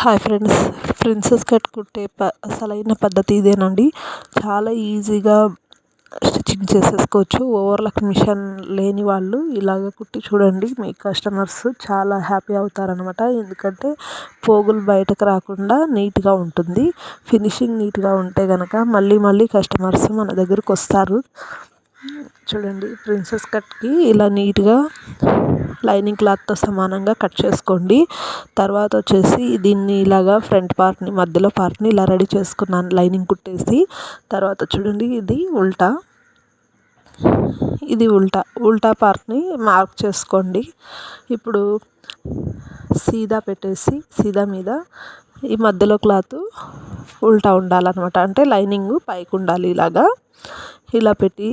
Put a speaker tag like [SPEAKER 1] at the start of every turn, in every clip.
[SPEAKER 1] Hi friends princess cut కుట్టే ప అసలైన పద్ధతి ఇదేనండి. చాలా ఈజీగా స్టిచ్చింగ్ చేసేసుకోవచ్చు. ఓవర్లాక్ మిషన్ లేని వాళ్ళు ఇలాగ కుట్టి చూడండి మీ కస్టమర్స్ చాలా హ్యాపీ అవుతారనమాట ఎందుకంటే పోగులు బయటకు రాకుండా నీట్గా ఉంటుంది. ఫినిషింగ్ నీట్గా ఉంటే కనుక మళ్ళీ మళ్ళీ కస్టమర్స్ మన దగ్గరకు వస్తారు. చూడండి ప్రిన్సెస్ కట్కి ఇలా నీట్గా లైనింగ్ క్లాత్తో సమానంగా కట్ చేసుకోండి. తర్వాత వచ్చేసి దీన్ని ఇలాగా ఫ్రంట్ పార్ట్ని మధ్యలో పార్ట్ని ఇలా రెడీ చేసుకున్నాను లైనింగ్ కుట్టేసి. తర్వాత చూడండి ఇది ఉల్టా. ఇది ఉల్టా. ఉల్టా పార్ట్ని మార్క్ చేసుకోండి. ఇప్పుడు సీదా పెట్టేసి సీదా మీద ఈ మధ్యలో క్లాత్ ఉల్టా ఉండాలన్నమాట. అంటే లైనింగ్ పైకి ఉండాలి ఇలాగా. ఇలా పెట్టి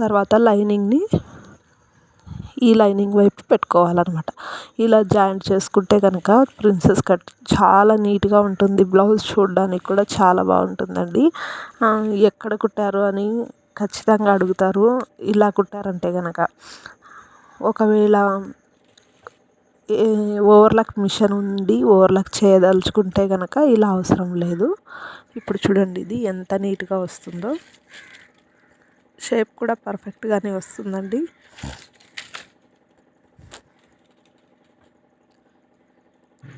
[SPEAKER 1] తర్వాత లైనింగ్ని ఈ లైనింగ్ వైపు పెట్టుకోవాలన్నమాట. ఇలా జాయింట్ చేసుకుంటే కనుక ప్రిన్సెస్ కట్ చాలా నీట్గా ఉంటుంది. బ్లౌజ్ చూడడానికి కూడా చాలా బాగుంటుందండి. ఎక్కడ కుట్టారు అని ఖచ్చితంగా అడుగుతారు. ఇలా కుట్టారంటే కనుక ఒకవేళ ఓవర్లాక్ మిషన్ ఉండి ఓవర్లాక్ చేయదలుచుకుంటే కనుక ఇలా అవసరం లేదు. ఇప్పుడు చూడండి ఇది ఎంత నీట్గా వస్తుందో. షేప్ కూడా పర్ఫెక్ట్గానే వస్తుందండి.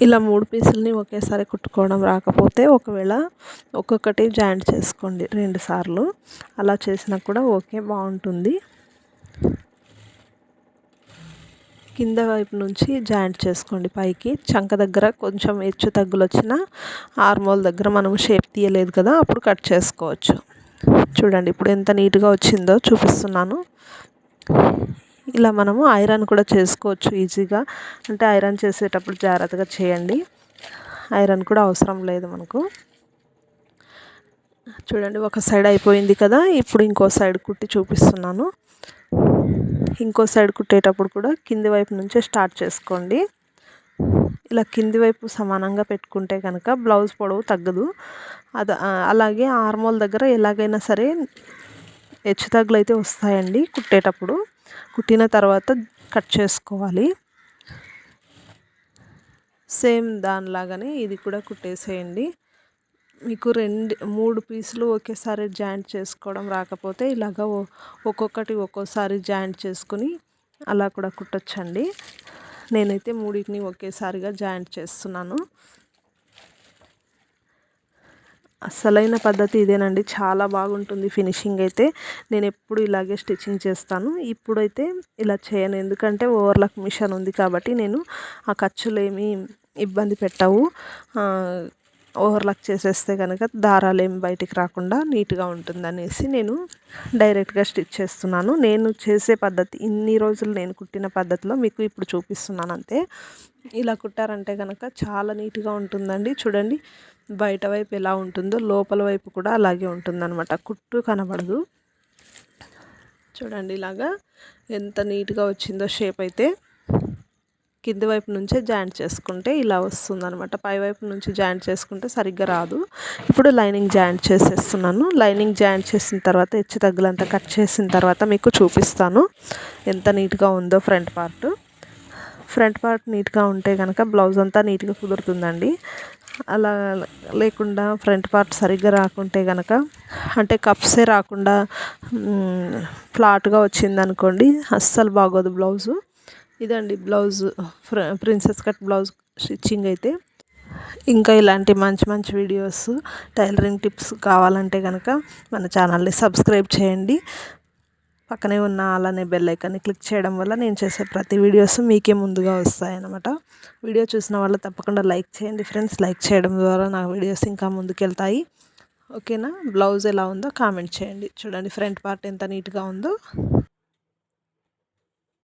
[SPEAKER 1] ఇలా మూడు పీసులని ఒకేసారి కుట్టుకోవడం రాకపోతే ఒకవేళ ఒక్కొక్కటి జాయింట్ చేసుకోండి రెండు సార్లు. అలా చేసినా కూడా ఓకే బాగుంటుంది. కింద వైపు నుంచి జాయింట్ చేసుకోండి పైకి. చంక దగ్గర కొంచెం హెచ్చు తగ్గులు వచ్చిన ఆర్మోల్ దగ్గర మనం షేప్ తీయలేదు కదా అప్పుడు కట్ చేసుకోవచ్చు. చూడండి ఇప్పుడు ఎంత నీట్గా వచ్చిందో చూపిస్తున్నాను. ఇలా మనము ఐరన్ కూడా చేసుకోవచ్చు ఈజీగా. అంటే ఐరన్ చేసేటప్పుడు జాగ్రత్తగా చేయండి. ఐరన్ కూడా అవసరం లేదు మనకు. చూడండి ఒక సైడ్ అయిపోయింది కదా ఇప్పుడు ఇంకో సైడ్ కుట్టి చూపిస్తున్నాను. ఇంకో సైడ్ కుట్టేటప్పుడు కూడా కింది వైపు నుంచే స్టార్ట్ చేసుకోండి. ఇలా కింది వైపు సమానంగా పెట్టుకుంటే కనుక బ్లౌజ్ పొడవు తగ్గదు. అది అలాగే ఆర్మోల్ దగ్గర ఎలాగైనా సరే హెచ్చు తగ్గులు అయితే వస్తాయండి కుట్టేటప్పుడు. కుట్టిన తర్వాత కట్ చేసుకోవాలి. సేమ్ దానిలాగానే ఇది కూడా కుట్టేసేయండి. మీకు రెండు మూడు పీసులు ఒకేసారి జాయింట్ చేసుకోవడం రాకపోతే ఇలాగ ఒక్కొక్కటి ఒక్కోసారి జాయింట్ చేసుకుని అలా కూడా కుట్టచ్చండి. నేనైతే మూడింటిని ఒకేసారిగా జాయింట్ చేస్తున్నాను. అసలైన పద్ధతి ఇదేనండి. చాలా బాగుంటుంది ఫినిషింగ్ అయితే. నేను ఎప్పుడు ఇలాగే స్టిచ్చింగ్ చేస్తాను. ఇప్పుడైతే ఇలా చేయను. ఎందుకంటే ఓవర్లాక్ మిషన్ ఉంది కాబట్టి నేను ఆ ఖర్చులు ఏమీ ఇబ్బంది పెట్టవు. ఓవర్లాక్ చేసేస్తే కనుక దారాలు ఏమి బయటికి రాకుండా నీట్గా ఉంటుంది అనేసి నేను డైరెక్ట్గా స్టిచ్ చేస్తున్నాను. నేను చేసే పద్ధతి ఇన్ని రోజులు నేను కుట్టిన పద్ధతిలో మీకు ఇప్పుడు చూపిస్తున్నాను అంతే. ఇలా కుట్టారంటే కనుక చాలా నీట్గా ఉంటుందండి. చూడండి బయట వైపు ఎలా ఉంటుందో లోపల వైపు కూడా అలాగే ఉంటుందన్నమాట. కుట్టు కనబడదు. చూడండి ఇలాగా ఎంత నీట్గా వచ్చిందో షేప్ అయితే. కింది వైపు నుంచే జాయింట్ చేసుకుంటే ఇలా వస్తుందన్నమాట. పై వైపు నుంచి జాయింట్ చేసుకుంటే సరిగ్గా రాదు. ఇప్పుడు లైనింగ్ జాయింట్ చేసేస్తున్నాను. లైనింగ్ జాయింట్ చేసిన తర్వాత హెచ్చు తగ్గులంతా కట్ చేసిన తర్వాత మీకు చూపిస్తాను. ఎంత నీట్గా ఉందో ఫ్రంట్ పార్ట్. ఫ్రంట్ పార్ట్ నీట్గా ఉంటే కనుక బ్లౌజ్ అంతా నీట్గా కుదురుతుందండి. అలా లేకుండా ఫ్రంట్ పార్ట్ సరిగ్గా రాకుంటే కనుక అంటే కప్సే రాకుండా ఫ్లాట్గా వచ్చిందనుకోండి అస్సలు బాగోదు బ్లౌజు. ఇదండి blouse princess cut blouse stitching అయితే. ఇంకా ఇలాంటి మంచి మంచి వీడియోస్ టైలరింగ్ టిప్స్ కావాలంటే కనుక మన ఛానల్ని సబ్స్క్రైబ్ చేయండి. పక్కనే ఉన్న అలానే బెల్ ఐకాన్ని క్లిక్ చేయడం వల్ల నేను చేసే ప్రతి వీడియోస్ మీకే ముందుగా వస్తాయన్నమాట. వీడియో చూసిన వాళ్ళు తప్పకుండా లైక్ చేయండి ఫ్రెండ్స్. లైక్ చేయడం ద్వారా నా వీడియోస్ ఇంకా ముందుకెళ్తాయి. ఓకేనా? బ్లౌజ్ ఎలా ఉందో కామెంట్ చేయండి. చూడండి ఫ్రంట్ పార్ట్ ఎంత నీట్గా ఉందో.